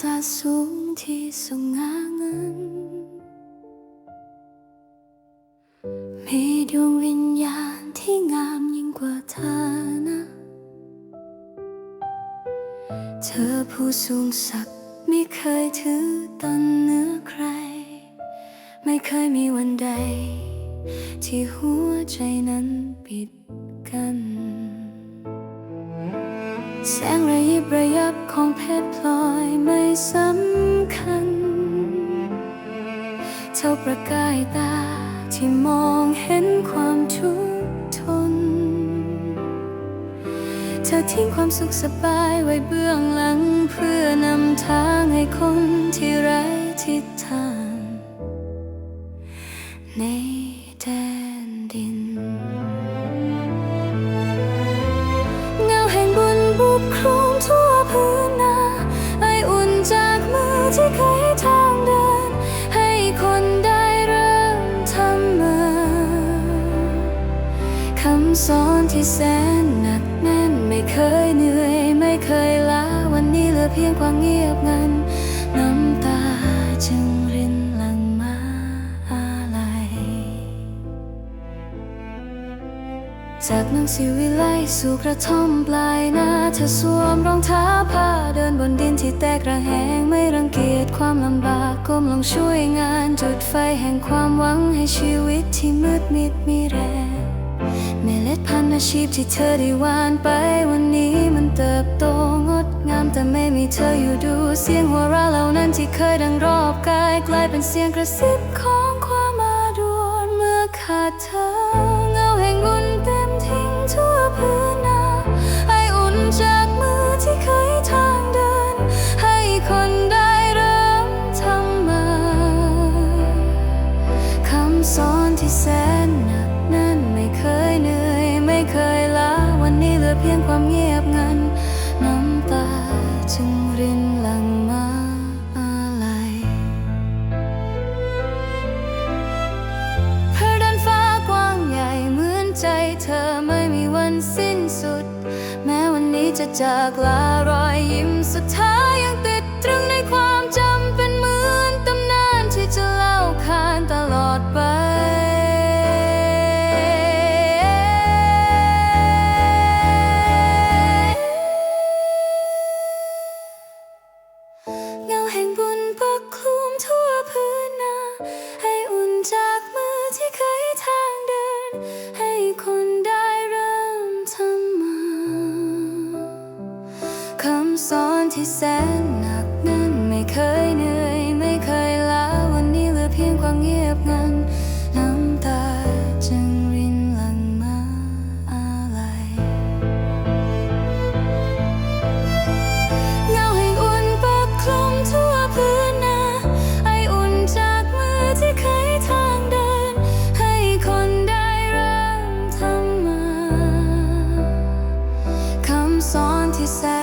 ศายสูงที่สง่างินมีดวงวิญญาณที่งามยิ่งกว่าเธอนะ เธอผู้สูงศักดิ์ไม่เคยถือตนเหนือใคร ไม่เคยมีวันใด ที่หัวใจนั้นปิดกัน แสงระยิ บระยับของเพชรพลอยไม่สำคัญ เท่าประกายตาที่มองเห็นความทุกข์ทน เธอทิ้งความสุขสบายไว้เบื้องหลัง เพื่อนำทางให้คนที่ไร้ทิศทางในแดนดินเงาแห่งบุญบุกคลุ ที่แสนหนักแน่น ไม่เคยเหนื่อย ไม่เคยล้าวันนี้เหลือเพียงความเงียบงันน้ำตาจึงรินหลั่งมาอาลัยจากเมืองสิวิไลสู่กระท่อมปลายนาเธอสวมรองเท้าผ้าเดินบนดินที่แตกระแหงไม่รังเกียจความลำบากก้มลงช่วยงานจุดไฟแห่งความหวังให้ชีวิตที่มืดมิดมีแรง เมล็ดพันธุ์อาชีพที่เธอได้หวานไปวันนี้มันเติบโตงดงามแต่ไม่มีเธออยู่ดู เสียงหัวเราะเหล่านั้นที่เคยดังรอบกายกลายเป็นเสียงกระซิบของความอาดวนเมื่อขาดเธอเงาแห่งบุญเต็มทิ้งทั่วพื้นนาไออุ่นจากมือที่เคยทางเดิน ให้คนได้เริ่มทำมาคำสอนที่แสนหนักนั้น ความเงียบงัน น้ำตาจึงรินหลั่งมาอาลัยเพื่อดันฟ้ากว้างใหญ่เหมือนใจเธอไม่มีวันสิ้นสุด แม้วันนี้จะจากลารอยยิ้มสุดท้ายยัง ที่แสนหนักนั้นไม่เคยเหนื่อย ไม่เคยล้าวันนี้เหลือเพียงความเงียบงันน้ำตาจึงรินหลั่งมาอาลัยเงาแห่งอุ่นปกคลุมทั่วพื้นนาไออุ่นจากมือที่เคยทางเดิน ให้คนได้เริ่มทำมาคำสอนที่แสน